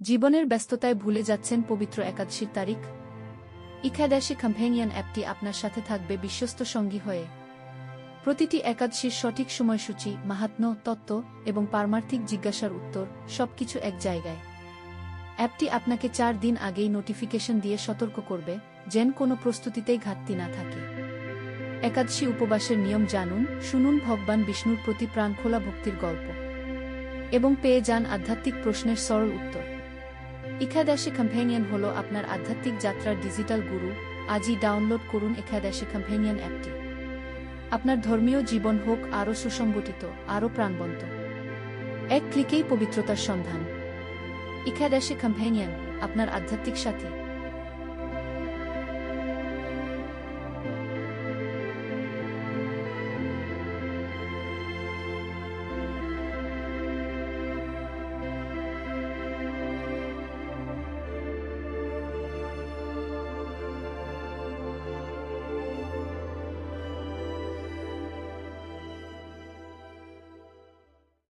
জীবনের ব্যস্ততায় ভুলে যাচ্ছেন পবিত্র একাদশীর তারিখ। ইখাদাসী কম্পেনিয়ন অ্যাপটি আপনার সাথে থাকবে বিশ্বস্ত সঙ্গী হয়ে। প্রতিটি একাদশীর সঠিক সময়সূচি মাহাত্ম্য তত্ত্ব এবং পারমার্থিক জিজ্ঞাসার উত্তর সবকিছু এক জায়গায়। অ্যাপটি আপনাকে চার দিন আগেই নোটিফিকেশন দিয়ে সতর্ক করবে যেন কোনো প্রস্তুতিতেই ঘাটতি না থাকে। একাদশী উপবাসের নিয়ম জানুন, শুনুন ভগবান বিষ্ণুর প্রতি প্রাণখোলা ভক্তির গল্প। এবং পেয়ে যান আধ্যাত্মিক প্রশ্নের সরল উত্তর। একাদশী কম্পেনিয়ন হল আপনার আধ্যাত্মিক যাত্রার ডিজিটাল গুরু আজই ডাউনলোড করুন একাদশী কম্পেনিয়ন অ্যাপটি। আপনার ধর্মীয় জীবন হোক আরও সুসংগঠিত, আরও প্রাণবন্ত। এক ক্লিকেই পবিত্রতার সন্ধান। একাদশী কম্পেনিয়ন আপনার আধ্যাত্মিক সাথী।